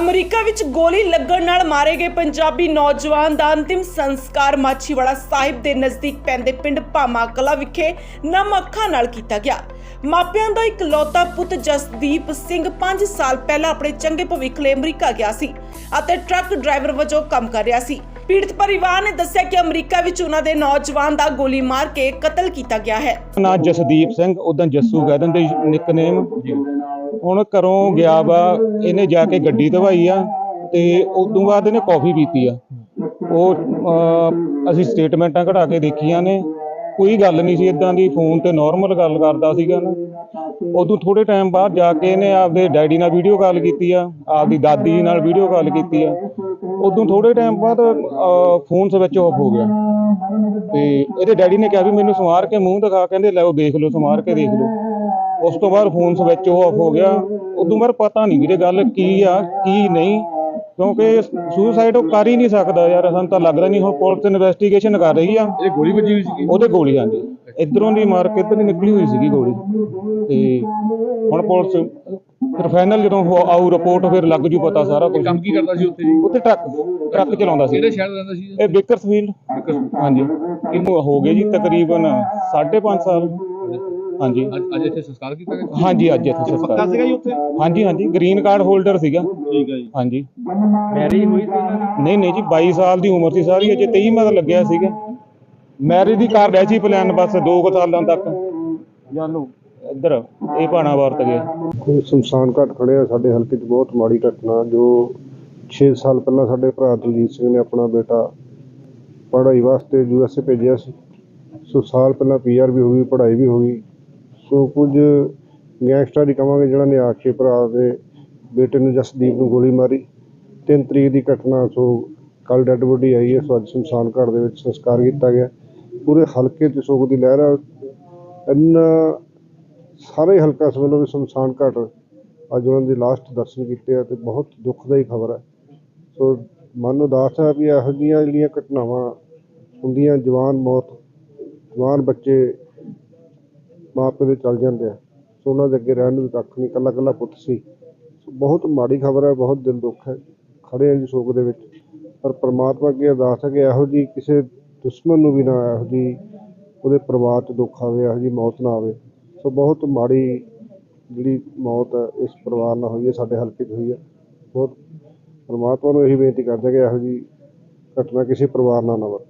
America ਵਿੱਚ ਗੋਲੀ ਲੱਗਣ ਨਾਲ ਮਾਰੇ ਗਏ ਪੰਜਾਬੀ ਨੌਜਵਾਨ ਦਾ ਅੰਤਿਮ ਸੰਸਕਾਰ ਮਾਛੀਵਾੜਾ ਸਾਹਿਬ ਦੇ ਨਜ਼ਦੀਕ ਪੈਂਦੇ ਪਿੰਡ ਭਾਮਾ ਕਲਾ ਵਿਖੇ ਨਮ ਅੱਖਾਂ ਨਾਲ ਕੀਤਾ ਗਿਆ। ਮਾਪਿਆਂ ਦਾ ਇਕਲੌਤਾ ਪੁੱਤ ਜਸਦੀਪ ਸਿੰਘ 5 ਸਾਲ ਪਹਿਲਾਂ ਆਪਣੇ ਚੰਗੇ ਭਵਿੱਖ ਲਈ ਅਮਰੀਕਾ ਗਿਆ ਸੀ ਅਤੇ ਟਰੱਕ ਡਰਾਈਵਰ ਵਜੋਂ ਕੰਮ ਕਰ ਰਿਹਾ ਸੀ। ਪੀੜਤ ਪਰਿਵਾਰ ਨੇ ਦੱਸਿਆ ਕਿ ਅਮਰੀਕਾ ਵਿੱਚ ਉਹਨਾਂ ਦੇ ਨੌਜਵਾਨ ਦਾ ਗੋਲੀ ਮਾਰ ਕੇ ਕਤਲ ਕੀਤਾ ਗਿਆ ਹੈ। ਨਾਂ ਜਸਦੀਪ ਸਿੰਘ ਉਦੋਂ ਜੱਸੂ ਕਹਿ ਦਿੰਦੇ ਨਿਕਨੇਮ। ਹੁਣ ਘਰੋਂ ਗਿਆ ਵਾ ਇਹਨੇ ਜਾ ਕੇ ਗੱਡੀ ਧਵਾਈ ਆ ਤੇ ਉਦੋਂ ਬਾਅਦ ਇਹਨੇ ਕੌਫੀ ਪੀਤੀ ਆ। ਉਹ ਅਹ, ਅਸੀਂ ਸਟੇਟਮੈਂਟਾਂ ਕਢਾ ਕੇ ਦੇਖੀਆਂ ਨੇ। ਕੋਈ ਗੱਲ ਨਹੀਂ ਸੀ ਇਦਾਂ ਦੀ ਫੋਨ ਤੇ ਨਾਰਮਲ ਗੱਲ ਕਰਦਾ ਸੀਗਾ ਨਾ। ਉਦੋਂ ਥੋੜੇ ਟਾਈਮ ਬਾਅਦ ਜਾ ਕੇ ਇਹਨੇ ਆਪਦੇ ਡੈਡੀ ਨਾਲ ਵੀਡੀਓ ਕਾਲ ਕੀਤੀ ਆ ਆਪਦੀ ਦਾਦੀ ਨਾਲ ਵੀਡੀਓ ਕਾਲ ਕੀਤੀ ਆ। ਉਦੋਂ ਥੋੜੇ ਟਾਈਮ ਬਾਅਦ ਫੋਨ ਸਵਿਚ ਆਫ ਹੋ ਗਿਆ। ਤੇ ਇਹਦੇ ਡੈਡੀ ਨੇ ਕਿਹਾ ਵੀ ਮੈਨੂੰ ਸਮਾਰ ਕੇ ਮੂੰਹ ਦਿਖਾ ਕਹਿੰਦੇ ਲੈ ਉਹ ਦੇਖ ਲਓ ਸਮਾਰ ਕੇ ਦੇਖ ਲਓ। ਉਸ ਤੋਂ ਬਾਅਦ ਫੋਨ ਸਵਿਚ ਆਫ ਹੋ ਗਿਆ। ਉਦੋਂ ਬਾਅਦ ਪਤਾ ਨਹੀਂ ਵੀਰੇ ਗੱਲ ਕੀ ਆ ਕੀ ਨਹੀਂ। ਕਿਉਂਕਿ ਸੁਸਾਈਡ ਉਹ ਕਰ ਹੀ ਨਹੀਂ ਸਕਦਾ ਯਾਰ ਸਾਨੂੰ ਤਾਂ ਲੱਗਦਾ ਨਹੀਂ ਹੁਣ ਪੁਲਿਸ ਇਨਵੈਸਟੀਗੇਸ਼ਨ ਕਰ ਰਹੀ ਆ। ਇਹ ਗੋਲੀ ਵੱਜੀ ਹੋਈ ਸੀਗੀ? ਉਹਦੇ ਗੋਲੀ ਆਂਦੀ ਇਧਰੋਂ ਦੀ ਮਾਰ ਕੇ ਇੱਧਰ ਦੀ ਨਿਕਲੀ ਹੋਈ ਸੀਗੀ ਗੋਲੀ। ਤੇ ਹੁਣ ਪੁਲਿਸ ਫਿਰ ਫਾਈਨਲ ਜਦੋਂ ਆਊ ਰਿਪੋਰਟ ਫਿਰ ਲੱਗ ਜੂ ਪਤਾ ਸਾਰਾ ਕੁਝ ਕੰਮ ਕੀ ਕਰਦਾ ਸੀ ਉੱਥੇ ਜੀ? ਉੱਥੇ ਟਰੱਕ ਟਰੱਕ ਚਲਾਉਂਦਾ ਸੀ। ਕਿਹੜੇ ਸ਼ਹਿਰ ਰਹਿੰਦਾ ਸੀ ਇਹ? ਬੇਕਰਸਫੀਲਡ ਹਾਂਜੀ। ਇਹਨੂੰ ਹੋ ਗਏ ਜੀ ਤਕਰੀਬਨ 5.5 ਸਾਲ। ਹਾਂਜੀ। ਅੱਜ ਅੱਜ ਇੱਥੇ ਸੰਸਕਾਰ ਕੀਤਾ ਗਿਆ? ਹਾਂਜੀ ਅੱਜ ਇੱਥੇ ਸੰਸਕਾਰ। ਸੀਗਾ ਜੀ ਉੱਥੇ? ਹਾਂਜੀ ਹਾਂਜੀ ਗ੍ਰੀਨ ਕਾਰਡ ਹੋਲਡਰ ਸੀਗਾ। ਠੀਕ ਹੈ ਜੀ। ਹਾਂਜੀ। ਮੈਰਿਜ ਹੋਈ ਸੀ ਉਹਨਾਂ ਦੀ ਨਹੀਂ ਨਹੀਂ ਜੀ 22 ਸਾਲ ਦੀ ਉਮਰ ਸੀ ਸਾਰੀ ਅਜੇ 23 ਮਤ ਲੱਗਿਆ ਸੀਗਾ। ਮੈਰਿਜ ਦੀ ਕਰ ਰਿਹਾ ਸੀ ਪਲਾਨ ਬਸ 2 ਸਾਲਾਂ ਤੱਕ। ਜਾਨੂ। ਇੱਧਰ ਇਹ ਭਾਣਾ ਵਰਤ ਗਿਆ। ਕੋਈ ਸ਼ਮਸ਼ਾਨ ਘਾਟ ਖੜੇ ਆ ਸਾਡੇ ਹਲਕੇ 'ਚ ਬਹੁਤ ਮਾੜੀ ਘਟਨਾ ਜੋ 6 ਸਾਲ ਪਹਿਲਾਂ ਸਾਡੇ ਭਰਾ ਦਲਜੀਤ ਸਿੰਘ ਨੇ ਆਪਣਾ ਬੇਟਾ ਪੜ੍ਹਾਈ ਵਾਸਤੇ ਯੂ ਐਸ ਏ ਭੇਜਿਆ ਸੀ। ਸੋ ਸਾਲ ਪਹਿਲਾਂ ਪੀਆਰ ਵੀ ਹੋ ਗਈ ਪੜ੍ਹਾਈ ਵੀ ਹੋ ਗਈ। ਸੋ ਕੁਝ ਗੈਂਗਸਟਰ ਹੀ ਕਵਾਂਗੇ ਜਿਹੜਾ ਨੇ ਆ ਕੇ ਭਰਾ ਦੇ ਬੇਟੇ ਨੂੰ ਜਸਦੀਪ ਨੂੰ ਗੋਲੀ ਮਾਰੀ। ਤਿੰਨ ਤਰੀਕ ਦੀ ਘਟਨਾ, ਸੋ ਕੱਲ ਡੈੱਡ ਬੋਡੀ ਆਈ ਹੈ, ਸੋ ਅੱਜ ਸ਼ਮਸ਼ਾਨ ਘਾਟ ਦੇ ਵਿੱਚ ਸੰਸਕਾਰ ਕੀਤਾ ਗਿਆ। ਪੂਰੇ ਹਲਕੇ 'ਤੇ ਸੋਗ ਦੀ ਲਹਿਰ ਆ। ਇੰਨਾ ਸਾਰੇ ਹਲਕਾ ਸਮੇਂ ਵੀ ਸ਼ਮਸ਼ਾਨ ਘਾਟ ਅੱਜ ਉਹਨਾਂ ਦੇ ਲਾਸਟ ਦਰਸ਼ਨ ਕੀਤੇ ਆ ਤੇ ਬਹੁਤ ਦੁਖਦਾਈ ਖਬਰ ਹੈ ਸੋ ਮਨ ਉਦਾਸ ਹੈ ਵੀ ਇਹੋ ਜਿਹੀਆਂ ਜਿਹੜੀਆਂ ਘਟਨਾਵਾਂ ਹੁੰਦੀਆਂ, ਜਵਾਨ ਮੌਤ, ਜਵਾਨ ਬੱਚੇ ਮਾਪੇ ਦੇ ਚਲ ਜਾਂਦੇ ਆ। ਸੋ ਉਹਨਾਂ ਦੇ ਅੱਗੇ ਰਹਿਣ ਨੂੰ ਵੀ ਕੱਖ ਨਹੀਂ ਕੱਲਾ ਕੱਲਾ ਪੁੱਤ ਸੀ। ਸੋ ਬਹੁਤ ਮਾੜੀ ਖਬਰ ਹੈ, ਬਹੁਤ ਦਿਲ ਦੁੱਖ ਹੈ। ਖੜੇ ਆ ਜੀ ਸੋਗ ਦੇ ਵਿੱਚ। ਪਰ ਪ੍ਰਮਾਤਮਾ ਅੱਗੇ ਅਰਦਾਸ ਹੈ ਕਿ ਇਹੋ ਜੀ ਕਿਸੇ ਦੁਸ਼ਮਣ ਨੂੰ ਵੀ ਨਾ, ਇਹੋ ਜੀ ਉਹਦੇ ਪਰਿਵਾਰ 'ਚ ਦੁੱਖ ਆਵੇ, ਇਹੋ ਜੀ ਮੌਤ ਨਾ ਆਵੇ। ਸੋ ਬਹੁਤ ਮਾੜੀ ਜਿਹੜੀ ਮੌਤ ਹੈ, ਇਸ ਪਰਿਵਾਰ ਨਾਲ ਹੋਈ ਹੈ, ਸਾਡੇ ਹਲਕੇ 'ਚ ਹੋਈ ਹੈ। ਬਹੁਤ ਪਰਮਾਤਮਾ ਨੂੰ ਇਹੀ ਬੇਨਤੀ ਕਰਦੇ ਕਿ ਇਹੋ ਜੀ ਘਟਨਾ ਕਿਸੇ ਪਰਿਵਾਰ ਨਾਲ ਨਾ ਵਾਪਰੇ।